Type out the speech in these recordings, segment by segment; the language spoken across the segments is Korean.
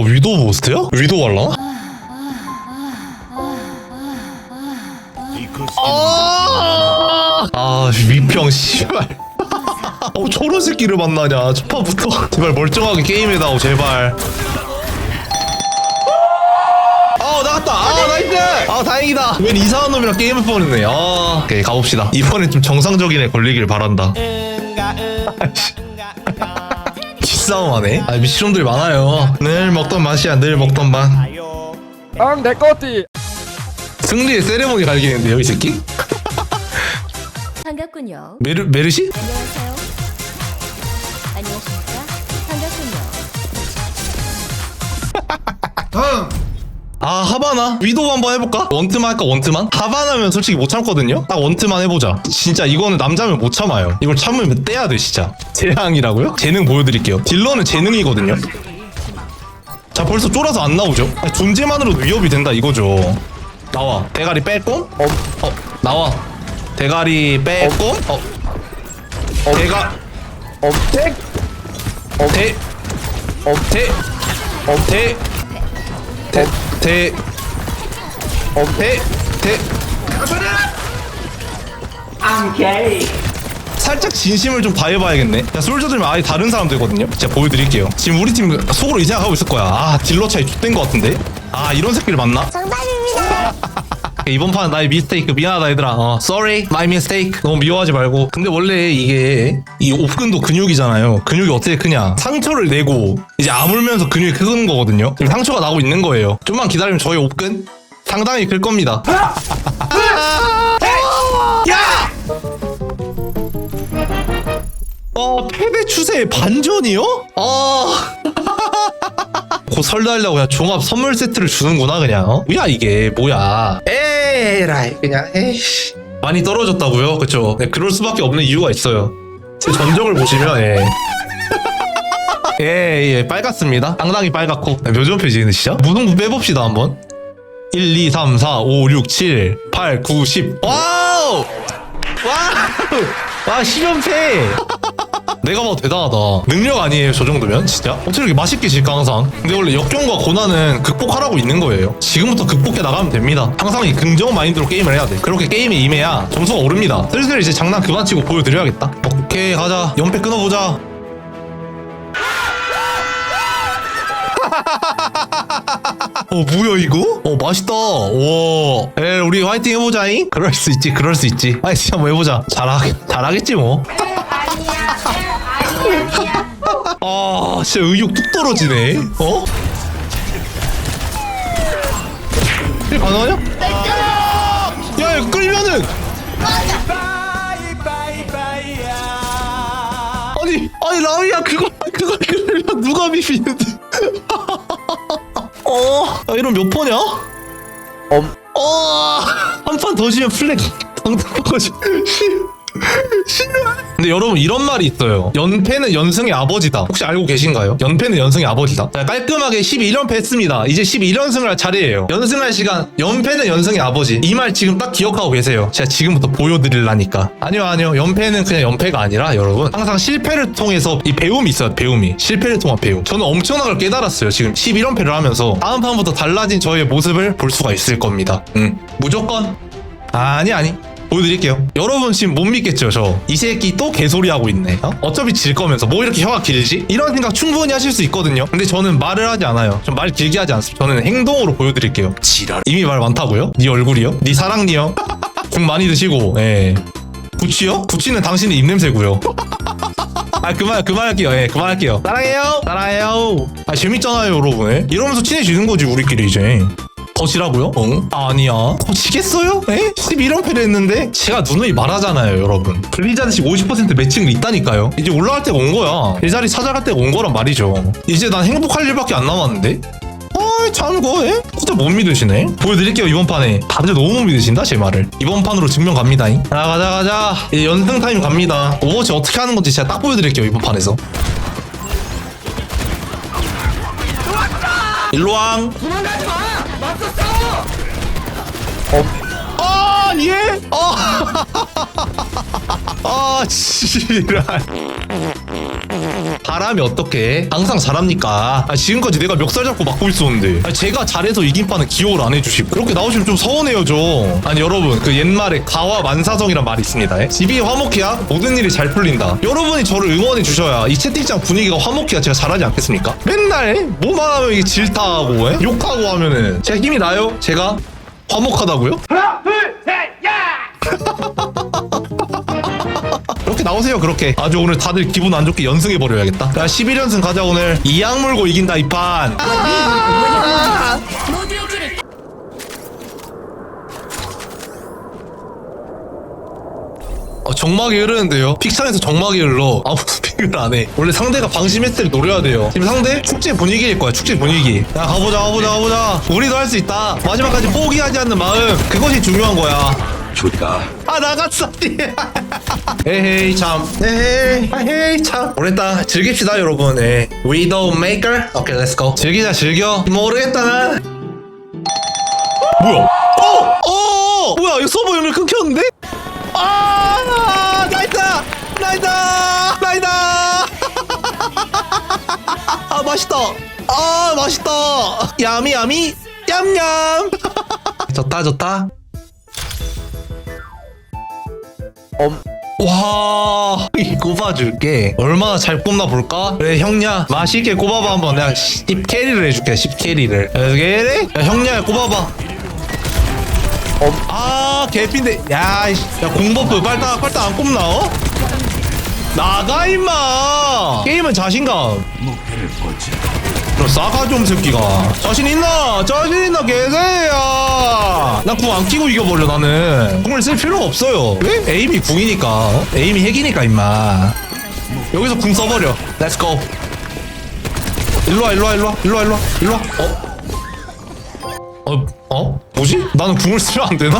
어 위도 모스트야? 위도 할라? 아, 아 위평 씨발. 어 저런 새끼를 만나냐. 첫판부터 제발 멀쩡하게 게임해다오 제발. 아아아 다행이다. 웬 이상한 놈이랑 게임을 뻔했네. 아. 오케이 가봅시다. 이번엔 좀 정상적인 애 걸리길 바란다. 아이씨. 기싸움하네 아 미친놈들 많아요 늘 먹던 맛이야 늘 먹던 맛 응, 내 거지. 승리의 세레모니 갈기는데요 이 새끼 반갑군요. 메르 메르시 안녕하세요. 안녕하십니까? 반갑군요. 아 하바나 위도 한번 해볼까? 원트만 할까 원트만? 하바나면 솔직히 못 참거든요? 딱 원트만 해보자 진짜 이거는 남자면 못 참아요 이걸 참으면 떼야 돼 진짜 재앙이라고요? 재능 보여드릴게요 딜러는 재능이거든요 자 벌써 쫄아서 안 나오죠? 아니, 존재만으로도 위협이 된다 이거죠 나와 대가리 빼꼼? 어, 어 나와 대가리 빼꼼? 어 대가 엄택? 대 대, 대, 대, 대, 대, 대. 살짝 진심을 좀 다해봐야겠네. 야, 솔저들면 아예 다른 사람 되거든요. 제가 보여드릴게요. 지금 우리 팀 속으로 이 생각하고 있을 거야. 아, 딜러 차이 좆된 것 같은데? 아, 이런 새끼를 만나? 정답입니다. 이번 판은 나의 미스테이크. 미안하다 얘들아. 어 sorry my mistake. 너무 미워하지 말고. 근데 원래 이게 이 옵근도 근육이잖아요. 근육이 어떻게 크냐. 상처를 내고 이제 아물면서 근육이 크는 거거든요. 지금 상처가 나고 있는 거예요. 좀만 기다리면 저희 옵근 상당히 클 겁니다. 야! 어 패배 추세의 반전이요? 아 곧 설날려고 그냥 종합 선물 세트를 주는구나 그냥 어? 뭐야 이게 뭐야 에라이 그냥 에이씨 많이 떨어졌다고요 그쵸 네, 그럴 수밖에 없는 이유가 있어요 제 전적을 보시면 예. 예, 예, 빨갛습니다. 상당히 빨갛고. 네, 몇 점표지, 근데 진짜? 무등부 빼봅시다, 한번. 1, 2, 3, 4, 5, 6, 7, 8, 9, 10. 와우! 와우! 와, 10연패! 내가 봐도 대단하다. 능력 아니에요, 저 정도면? 진짜? 어떻게 이렇게 맛있게 질까, 항상? 근데 원래 역경과 고난은 극복하라고 있는 거예요. 지금부터 극복해 나가면 됩니다. 항상 이 긍정 마인드로 게임을 해야 돼. 그렇게 게임에 임해야 점수가 오릅니다. 슬슬 이제 장난 그만 치고 보여드려야겠다. 오케이, 가자. 연패 끊어보자. 어 뭐야 이거? 어 맛있다. 와. 에 우리 화이팅 해보자잉. 그럴 수 있지. 그럴 수 있지. 화이팅 한번 해보자. 잘하겠 잘하겠지 뭐. 아 진짜 의욕 뚝 떨어지네. 어? 일 가능하냐? 야 이거 끌면은 아니 아니 라위야 그거 그거 끌면 누가 비비는데? 어, 야, 이런 몇 퍼냐? 엄. 어, 한 판 더 지면 플렉 당당하지. 근데 여러분 이런 말이 있어요. 연패는 연승의 아버지다. 혹시 알고 계신가요? 연패는 연승의 아버지다. 자, 깔끔하게 12연패 했습니다. 이제 12연승을 할 차례예요. 연승할 시간. 연패는 연승의 아버지. 이 말 지금 딱 기억하고 계세요. 제가 지금부터 보여드리려니까. 아니요, 아니요. 연패는 그냥 연패가 아니라 여러분 항상 실패를 통해서 이 배움이 있어요. 배움이. 실패를 통한 배움. 저는 엄청난 걸 깨달았어요. 지금 11연패를 하면서 다음 판부터 달라진 저의 모습을 볼 수가 있을 겁니다. 음, 무조건 아니 아니 보여드릴게요. 여러분 지금 못 믿겠죠 저? 이 새끼 또 개소리 하고 있네. 어? 차피질 거면서 뭐 이렇게 혀가 길지? 이런 생각 충분히 하실 수 있거든요. 근데 저는 말을 하지 않아요. 좀말 길게 하지 않습니다. 저는 행동으로 보여드릴게요. 지랄. 이미 말 많다고요? 네 얼굴이요? 네 사랑니요? 국 많이 드시고. 예. 구치요? 구치는 당신의 입냄새고요. 아 그만 그만할게요. 예 그만할게요. 사랑해요. 사랑해요. 아 재밌잖아요 여러분. 예? 이러면서 친해지는 거지 우리끼리 이제 더 치라고요? 응? 아니야. 더 치겠어요? 에? 11연패를 했는데? 제가 누누이 말하잖아요, 여러분. 블리자드식 50% 매칭이 있다니까요. 이제 올라갈 때가 온 거야. 이 자리 찾아갈 때가 온 거란 말이죠. 이제 난 행복할 일밖에 안 남았는데? 어이, 참, 거, 에? 진짜 못 믿으시네. 보여드릴게요, 이번 판에. 다들 너무 못 믿으신다, 제 말을. 이번 판으로 증명 갑니다. 잉. 자, 가자, 가자. 이제 연승 타임 갑니다. 오버워치 어떻게 하는 건지 제가 딱 보여드릴게요, 이번 판에서. 일로왕. 엄. 아, 아니 에? 어. 아, 지랄. 바람이 어떻게? 항상 잘합니까? 아, 지금까지 내가 멱살 잡고 막고 있었는데. 아, 제가 잘해서 이긴 판은 기억을 안 해주시고. 그렇게 나오시면 좀 서운해요, 좀. 아니, 여러분, 그 옛말에 가와 만사성이란 말이 있습니다. 예? 집이 화목해야 모든 일이 잘 풀린다. 여러분이 저를 응원해 주셔야 이 채팅창 분위기가 화목해야 제가 잘하지 않겠습니까? 맨날 뭐만 하면 이게 질타하고, 예? 욕하고 하면은 제가 힘이 나요? 제가 화목하다고요? 그렇게 나오세요 그렇게. 아주 오늘 다들 기분 안 좋게 연승해 버려야겠다. 야 11연승 가자 오늘. 이악 물고 이긴다 이판. 어, 정막이 흐르는데요? 픽창에서 정막이 흘러 아무도 픽을 안 해. 원래 상대가 방심했을 때 노려야 돼요. 지금 상대 축제 분위기일 거야 축제 분위기. 야 가보자 가보자 가보자. 우리도 할 수 있다. 마지막까지 포기하지 않는 마음. 그것이 중요한 거야 아 나갔어. 에헤이 참. 에헤이. 에헤이 참. 오랬다. 즐깁시다 여러분. 예. 위도우 메이커 오케이 렛츠고 즐기자 즐겨. 모르겠다 나? 뭐야? 어! 어! 뭐야 이거 서버 연결 끊겼는데? 아 나이다. 나이다. 나이다. 아 맛있다. 아 맛있다. 야미 야미? 얌얌. 좋다 좋다 엄 와, 이 꼽아줄게. 얼마나 잘 꼽나 볼까? 그래, 형냐. 맛있게 꼽아봐, 한번. 내가 10캐리를 해줄게, 10캐리를. 캐리? 야, 형냐, 꼽아봐. 엄 아, 개핀데. 야, 이씨. 야, 공버프 빨딱, 빨딱 안 꼽나, 어? 나가, 임마! 게임은 자신감. 너 싸가 좀 새끼가 자신 있나 자신 있나 개새야 난궁안 끼고 이겨버려 나는 궁을 쓸 필요가 없어요 왜? 에임이 궁이니까 어? 에임이 핵이니까 임마 여기서 궁 써버려 렛츠고 일로와 일로와 일로와 일로와 일로와 일로와 어? 어? 어? 뭐지? 나는 궁을 쓰면 안 되나?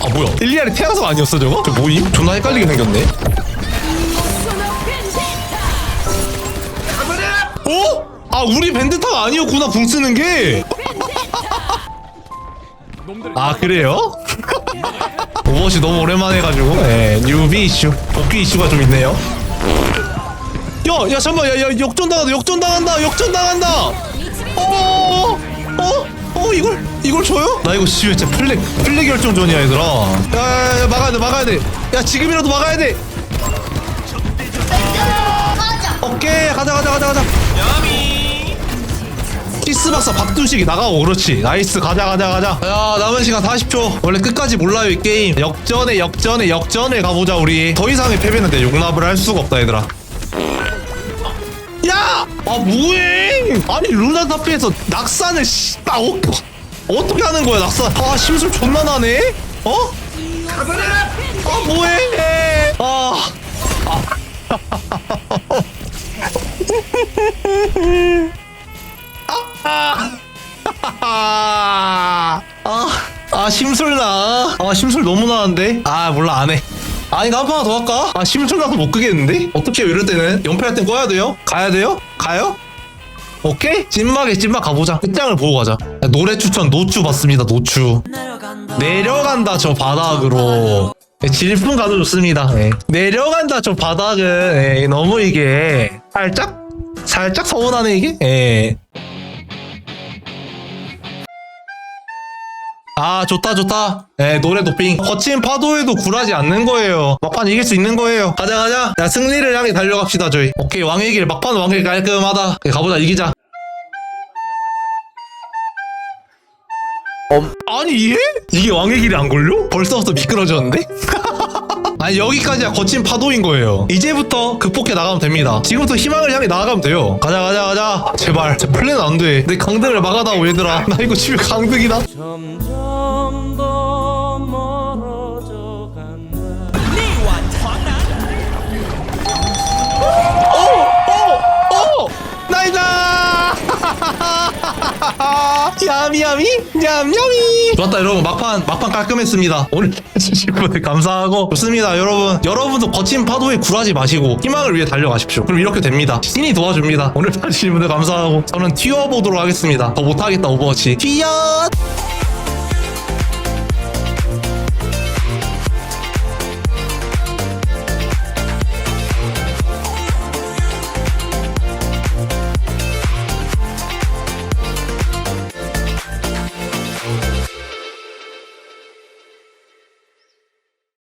아 뭐야 일리알이 태양성 아니었어 저거? 저 뭐임? 존나 헷갈리게 생겼네 어? 아 우리 밴드타가 아니었구나 궁 쓰는 게. 아 그래요? 오버워치 너무 오랜만에 해가지고 네, 뉴비 이슈 복귀 이슈가 좀 있네요 야, 야 잠깐만 야, 야 역전 당한다 역전 당한다 역전 당한다 어? 어? 어 이걸 이걸 줘요? 나 이거 씨 진짜 플렉 플렉 결정전이야 얘들아 야 야 야 막아야 돼 막아야 돼 야 지금이라도 막아야 돼 오케이 가자 가자 가자 가자. 키스 박사 박두식이 나가고 그렇지. 나이스 가자 가자 가자. 야 남은 시간 40초. 원래 끝까지 몰라요 이 게임. 역전에 역전에 역전에 가보자 우리. 더 이상의 패배는 내 용납을 할 수가 없다 얘들아. 야! 아 뭐해? 아니 루나 타피에서 낙산을 씨발 어, 어떻게 하는 거야 낙산? 아 심술 존나 나네? 어? 아 뭐해? 아 아, 아, 아 심술 나. 아 심술 너무 나는데. 아 몰라 안 해. 아니 나한판더 할까? 아 심술 나서 못 끄겠는데? 어떻게 이럴 때는 연패할 땐 꺼야 돼요? 가야 돼요? 가요? 오케이? 찐막에 찐막 가보자. 끝장을 보고 가자. 야, 노래 추천 노추 받습니다. 노추. 내려간다 저 바닥으로. 네, 질풍 가도 좋습니다. 네. 내려간다 저 바닥은 네, 너무 이게 살짝 살짝 서운하네 이게. 예. 아 좋다 좋다 예 노래 도핑 거친 파도에도 굴하지 않는 거예요 막판 이길 수 있는 거예요 가자 가자 야 승리를 향해 달려갑시다 저희 오케이 왕의 길 막판 왕의 길 깔끔하다 오케이, 가보자 이기자 엄 아니 얘? 이게 왕의 길이 안 걸려? 벌써부터 미끄러졌는데? 아니 여기까지야 거친 파도인 거예요. 이제부터 극복해 나가면 됩니다. 지금부터 희망을 향해 나아가면 돼요. 가자 가자 가자. 제발. 제 플랜 안돼내 강등을 막아다오 얘들아. 나 이거 집에 강등이다 야미야미? 냠냠이! 좋았다 여러분. 막판 막판 깔끔했습니다. 오늘 해주신 분들 감사하고 좋습니다 여러분. 여러분도 거친 파도에 굴하지 마시고 희망을 위해 달려가십시오. 그럼 이렇게 됩니다. 신이 도와줍니다. 오늘 봐주신 분들 감사하고 저는 튀어보도록 하겠습니다. 더 못하겠다 오버워치. 튀어!